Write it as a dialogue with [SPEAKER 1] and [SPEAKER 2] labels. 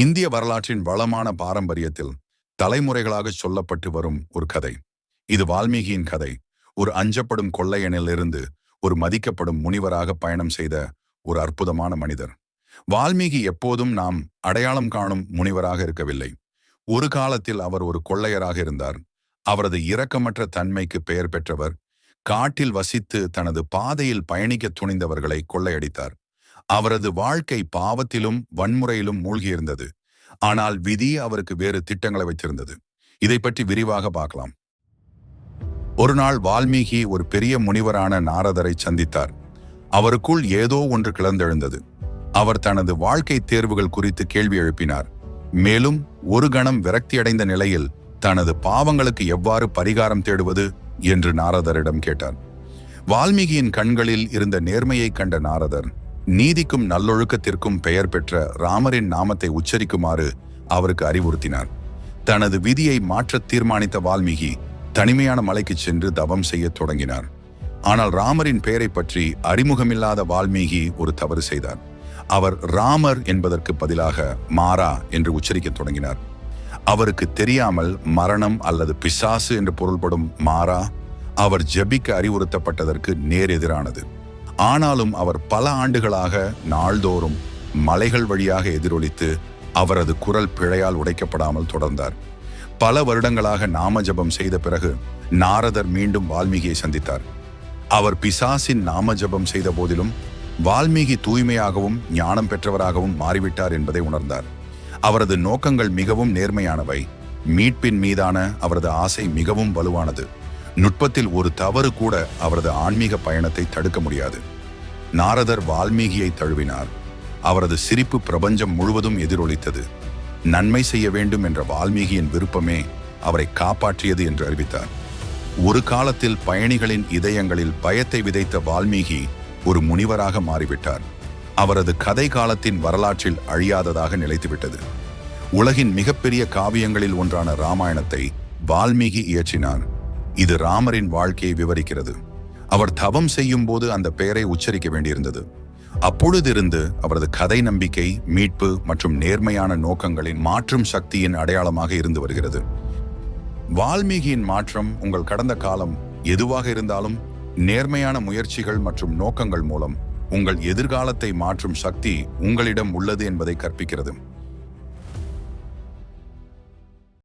[SPEAKER 1] இந்திய வரலாற்றின் வளமான பாரம்பரியத்தில் தலைமுறைகளாக சொல்லப்பட்டு வரும் ஒரு கதை. இது வால்மீகியின் கதை. ஒரு அஞ்சப்படும் கொள்ளையனிலிருந்து ஒரு மதிக்கப்படும் முனிவராக பயணம் செய்த ஒரு அற்புதமான மனிதர். வால்மீகி எப்போதும் நாம் அடையாளம் காணும் முனிவராக இருக்கவில்லை. ஒரு காலத்தில் அவர் ஒரு கொள்ளையராக இருந்தார். அவரது இரக்கமற்ற தன்மைக்கு பெயர் பெற்றவர். காட்டில் வசித்து தனது பாதையில் பயணிக்க துணிந்தவர்களை கொள்ளையடித்தார். அவரது வாழ்க்கை பாவத்திலும் வன்முறையிலும் மூழ்கியிருந்தது. ஆனால் விதி அவருக்கு வேறு திட்டங்களை வைத்திருந்தது. இதை பற்றி விரிவாக பார்க்கலாம். ஒரு நாள் வால்மீகி ஒரு பெரிய முனிவரான நாரதரை சந்தித்தார். அவருக்குள் ஏதோ ஒன்று கிளந்தெழுந்தது அவர் தனது வாழ்க்கை தேர்வுகள் குறித்து கேள்வி எழுப்பினார். மேலும் ஒரு கணம் விரக்தியடைந்த நிலையில் தனது பாவங்களுக்கு எவ்வாறு பரிகாரம் தேடுவது என்று நாரதரிடம் கேட்டார். வால்மீகியின் கண்களில் இருந்த நேர்மையை கண்ட நாரதர் நீதிக்கும் நல்லொழுக்கத்திற்கும் பெயர் பெற்ற ராமரின் நாமத்தை உச்சரிக்குமாறு அவருக்கு அறிவுறுத்தினார். தனது விதியை மாற்ற தீர்மானித்த வால்மீகி தனிமையான மலைக்கு சென்று தவம் செய்ய தொடங்கினார். ஆனால் ராமரின் பெயரை பற்றி அறிமுகமில்லாத வால்மீகி ஒரு தவறு செய்தார். அவர் ராமர் என்பதற்கு பதிலாக மாரா என்று உச்சரிக்க தொடங்கினார். அவருக்கு தெரியாமல் மரணம் அல்லது பிசாசு என்று பொருள்படும் மாரா அவர் ஜபிக்க அறிவுறுத்தப்பட்டதற்கு நேர் எதிரானது ஆனாலும் அவர் பல ஆண்டுகளாக நாள்தோறும் மலைகள் வழியாக எதிரொலித்து அவரது குரல் பிழையால் உடைக்கப்படாமல் தொடர்ந்தார். பல வருடங்களாக நாம ஜபம் செய்த பிறகு நாரதர் மீண்டும் வால்மீகியை சந்தித்தார். அவர் பிசாசின் நாம ஜபம் செய்த போதிலும் வால்மீகி தூய்மையாகவும் ஞானம் பெற்றவராகவும் மாறிவிட்டார் என்பதை உணர்ந்தார். அவரது நோக்கங்கள் மிகவும் நேர்மையானவை. மீட்பின் மீதான அவரது ஆசை மிகவும் வலுவானது. நுட்பத்தில் ஒரு தவறு கூட அவரது ஆன்மீக பயணத்தை தடுக்க முடியாது. நாரதர் வால்மீகியை தழுவினார். அவரது சிரிப்பு பிரபஞ்சம் முழுவதும் எதிரொலித்தது. நன்மை செய்ய வேண்டும் என்ற வால்மீகியின் விருப்பமே அவரை காப்பாற்றியது என்று அறிவித்தார். ஒரு காலத்தில் பயணிகளின் இதயங்களில் பயத்தை விதைத்த வால்மீகி ஒரு முனிவராக மாறிவிட்டார். அவரது கதை காலத்தின் வரலாற்றில் அழியாததாக நிலைத்துவிட்டது. உலகின் மிகப்பெரிய காவியங்களில் ஒன்றான ராமாயணத்தை வால்மீகி இயற்றினார். இது ராமரின் வாழ்க்கையை விவரிக்கிறது. அவர் தவம் செய்யும் போது அந்த பெயரை உச்சரிக்க வேண்டியிருந்தது. அப்பொழுதிருந்து அவரது கதை நம்பிக்கை மீட்பு மற்றும் நேர்மையான நோக்கங்களின் மாற்றும் சக்தியின் அடையாளமாக இருந்து வருகிறது. வால்மீகியின் மாற்றம் உங்கள் கடந்த காலம் எதுவாக இருந்தாலும் நேர்மையான முயற்சிகள் மற்றும் நோக்கங்கள் மூலம் உங்கள் எதிர்காலத்தை மாற்றும் சக்தி உங்களிடம் உள்ளது என்பதை கற்பிக்கிறது.